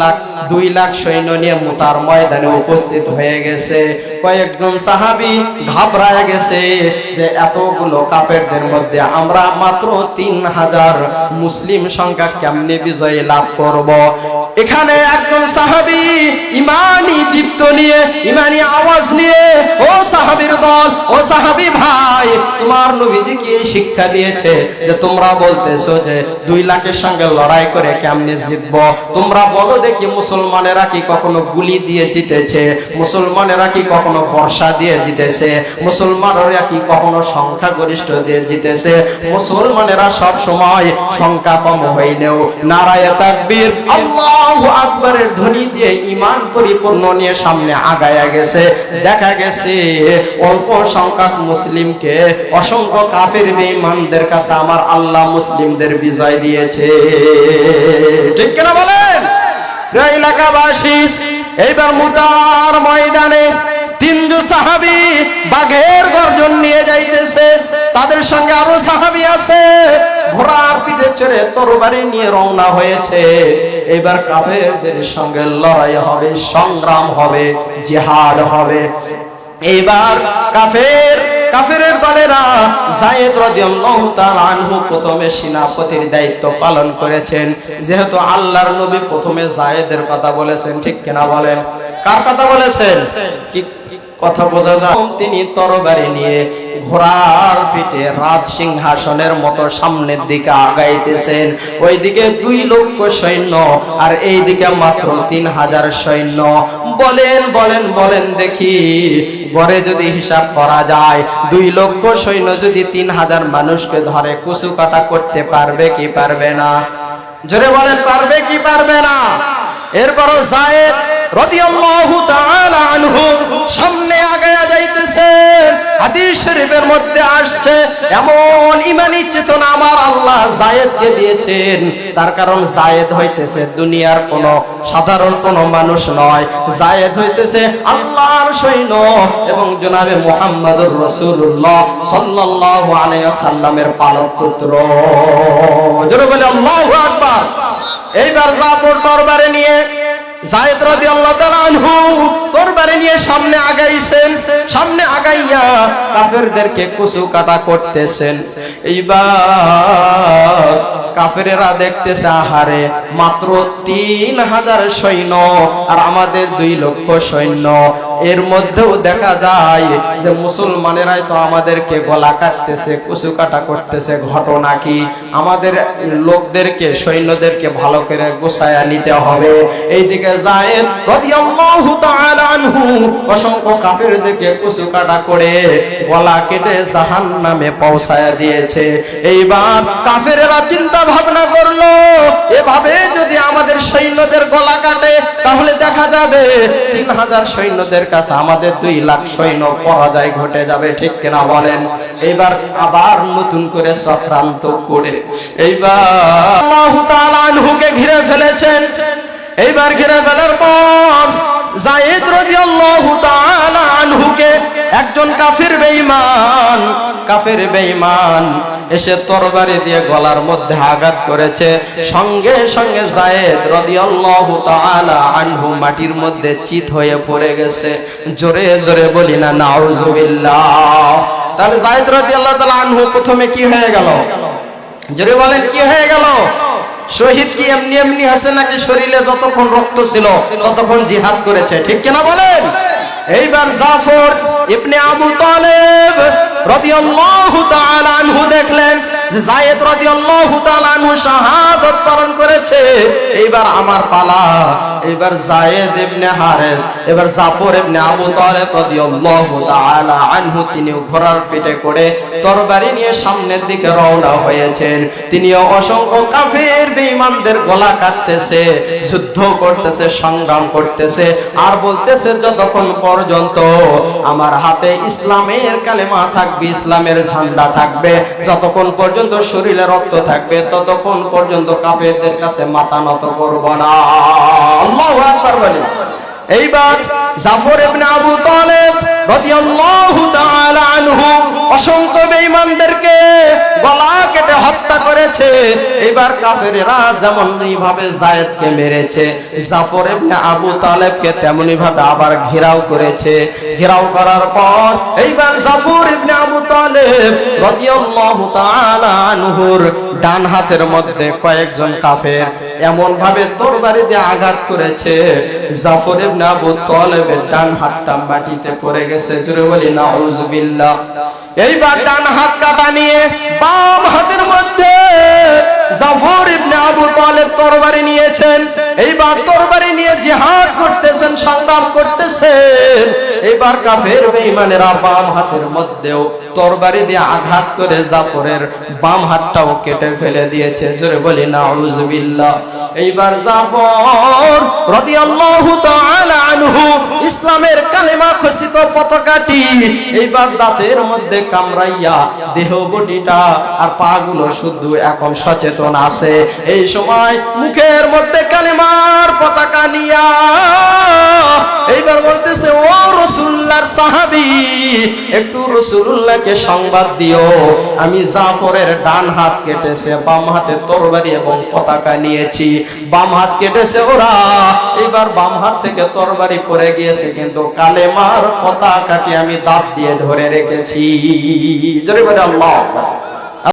লাখ, দুই লাখ সৈন্য নিয়ে মুতার ময়দানে উপস্থিত হয়ে গেছে। কয়েকজন সাহাবি ঘাবড়ায় গেছে যে এতগুলো কাফেরদের মধ্যে আমরা মাত্র তিন হাজার মুসলিম সংখ্যা কেমনে বিজয় লাভ করব? এখানে একজন সাহাবি ইমানি দীপ্ত নিয়ে, ইমানি আওয়াজ নিয়ে, ও সাহাবির দল, ও সাহাবি ভাই, তোমার নবীজি কি শিক্ষা দিয়েছে যে তোমরা বলতেছো যে দুই লাখের সঙ্গে লড়াই করে কেমনে জিতব? তোমরা বলো দেখি মুসলমানেরা কি কখনো গুলি দিয়ে জিতেছে? মুসলমানেরা কি কখনো বর্ষা দিয়ে জিতেছে? মুসলমানেরা কি কখনো সংখ্যা গরিষ্ঠ দিয়ে জিতেছে? মুসলমানেরা সব সময় সংখ্যা কম হইলেও নারায় তাকবীর, আল্লাহু আকবারের ধ্বনি দিয়ে ঈমান পরিপূর্ণ নিয়ে সামনে আগায়া গেছে। দেখা গেছে, অল্প সংখ্যক মুসলিমকে অসংখ্য কাফের বেঈমানদের কাছে আমার আল্লাহ মুসলিমদের বিজয় দিয়েছে। ঠিক কিনা বলেন? এলাকাবাসী, এইবার মুতার ময়দানে তিনজো সাহাবি বাঘের গর্জন নিয়ে যাইতেছে। তাদের সঙ্গে আরও সাহাবি আছে। ঘোড়ার পিঠে চড়ে তরবারি নিয়ে রওনা হয়েছে। এবার কাফেরদের সঙ্গে লড়াই হবে, সংগ্রাম হবে, জিহাদ হবে। এইবার কাফের, কাফেরের দলেরা জায়েদ রাদিয়াল্লাহু তাআলা আনহু প্রথমে সেনাপতির দায়িত্ব পালন করেছেন। যেহেতু আল্লাহর নবী প্রথমে জায়েদের কথা বলেছেন, ঠিক কিনা বলেন? কার কথা বলেছেন? কি কথা বোঝা যায়? তিনি তরবারি নিয়ে ঘোড়ার পিঠে রাজ সিংহাসনের মতো সামনের দিকে আগাইতেছেন। ওইদিকে দুই লক্ষ সৈন্য আর এই দিকে মাত্র তিন হাজার সৈন্য। বলেন বলেন বলেন দেখি, গড়ে যদি হিসাব করা যায়, দুই লক্ষ সৈন্য যদি তিন হাজার মানুষকে ধরে কুচু কাটা করতে পারবে কি পারবে না? জোরে বলেন, পারবে কি পারবে না? এরপরও জায়েদ রাদিয়াল্লাহু তাআলা আনহু সামনে আগায়া যাইতেছেন। হাদিস শরীফের মধ্যে আসছে, এমন ইমানি চেতনা আমার আল্লাহ জায়েদকে দিয়েছেন। তার কারণ জায়েদ হইতেছে দুনিয়ার কোন সাধারণ কোন মানুষ নয়। জায়েদ হইতেছে আল্লাহর সৈন্য এবং জনাবে মুহাম্মদুর রাসূলুল্লাহ সাল্লাল্লাহু আলাইহি ওয়াসাল্লামের পালক পুত্র জোরে বলে আল্লাহু আকবার। এইবার জাফর দরবারে নিয়ে জায়েদ রাদিয়াল্লাহু তাআলা আনহু তরবারি নিয়ে সামনে আগাইছেন, সামনে আগাইয়া কাফেরদেরকে কুচু কাটা করতেছেন। এইবার কাফেরেরা দেখতেছে, আহারে, মাত্র তিন হাজার সৈন্য আর আমাদের দুই লক্ষ সৈন্য। এর মধ্যেও দেখা যায় যে মুসলমানেরাই তো আমাদেরকে গলা কাটতেছে, কুচু কাটা করতেছে। ঘটনা কি? আমাদের লোকদেরকে, সৈন্যদেরকে ভালো করে গোছায়া নিতে হবে। এইদিকে যায় এইবার আমাদের সৈন্যদের গলা কাটে, তাহলে দেখা যাবে তিন হাজার সৈন্যদের কাছে আমাদের দুই লাখ সৈন্য পরাজয় ঘটে যাবে, ঠিক কিনা বলেন? এইবার আবার নতুন করে চক্রান্ত করে। এইবার ঘিরে ফেলেছেন। এইবার ঘিরে ফেলার পর জায়েদ রাদিয়াল্লাহু তাআলা আনহুকে একজন কাফের বেঈমান কাফের বেঈমান এসে তরবারি দিয়ে গলার মধ্যে আঘাত করেছে। সঙ্গে সঙ্গে জায়েদ রাদিয়াল্লাহু তাআলা আনহু মাটির মধ্যে চিত হয়ে পড়ে গেছে। জোরে জোরে বলি না, নাউজুবিল্লাহ। তাহলে জায়েদ রাদিয়াল্লাহু তাআলা আনহু প্রথমে কি হয়ে গেল? জোরে বলেন, কি হয়ে গেল? শহীদ কি এমনি এমনি আছে নাকি শরীরে যতক্ষণ রক্ত ছিল ততক্ষণ জিহাদ করেছে? ঠিক কিনা বলেন? এইবার জাফর ইবনে আবু তালেব রাদিয়াল্লাহু তাআলা আনহু দেখলেন যে জায়েদ রাদিয়াল্লাহু তাআলা আনহু শাহাদাত বরণ করেছে। এইবার আমার পালা, এবার জায়েদ ইবনে হারেস, এবার জাফর ইবনে আবু তালেব রাদিয়াল্লাহু তাআলা আনহু তিনি ঘোড়ার পিঠে করে তরবারি নিয়ে সামনের দিকে রওনা হয়েছেন। তিনিও অসংখ্য কাফের বেঈমানদের গলা কাটতেছে, যুদ্ধ করতেছে, সংগ্রাম করতেছে, আর বলতেছে যতক্ষণ পর্যন্ত আমার হাতে ইসলামের কালেমা থাকবে, ইসলামের ঝান্ডা থাকবে, যতক্ষণ পর্যন্ত শরীরে রক্ত থাকবে, ততক্ষণ পর্যন্ত কাফেরদের কাছে মাথা নত করব না। এইবার জাফর আবু তালেব রাদিয়াল্লাহু হত্যা করেছে। এবার কাফেরেরা যেমন ভাবে জায়েদকে মেরেছে, জাফর ইবনে আবু তালেবকে তেমনি ভাবে আবার ঘেরাও করেছে। ঘেরাও করার পর এইবার জাফর ইবনে আবু তালেব রাদিয়াল্লাহু তাআলা আনহুর ডান হাতের মধ্যে কয়েকজন কাফের এমন ভাবে তরবারি দিয়ে আঘাত করেছে। জাফর ইবনে আবু তালেবের ডান হাতটা মাটিতে পড়ে গেছে। জোরে বলি, নাউজুবিল্লাহ। এইবার ডান হাত কাটা নিয়ে বাম হাতের মধ্যে জাফর ইবনে আবু তালেব তরবারি নিয়েছেন। এইবার তরবারি নিয়ে জিহাদ করতেছেন, সংগ্রাম করতেছেন। এইবার কাফের বেঈমানেরা বাম হাতের মধ্যেও তরবারি দিয়ে আঘাত করে জাফরের বাম হাতটাও কেটে ফেলে দিয়েছে। জোরে বলি, নাউজুবিল্লাহ। এইবার জাফর রাদিয়াল্লাহু তাআলা আনহু ইসলামের কালেমা খসিত পতাকাটি এইবার দাঁতের মধ্যে কামড়াইয়া দেহ বডিটা আর পা গুলো শুধু এখন সচেতন আছে। এই সময় মুখের মধ্যে কালেমার পতাকা নিয়া এইবার বলতেছে, ও রসুল্লাহর সাহাবি, একটু রসুল্লাহকে সংবাদ দিও। আমি জাফরের ডান হাত কেটেছে, বাম হাতে তরবারি এবং পতাকা নিয়েছি। বাম হাত কেটেছে ওরা, এবার বাম হাত থেকে তরবারি পরে গিয়েছে, কিন্তু কালেমার পতাকাটি আমি দাঁত দিয়ে ধরে রেখেছি। জোরে বলে আল্লাহ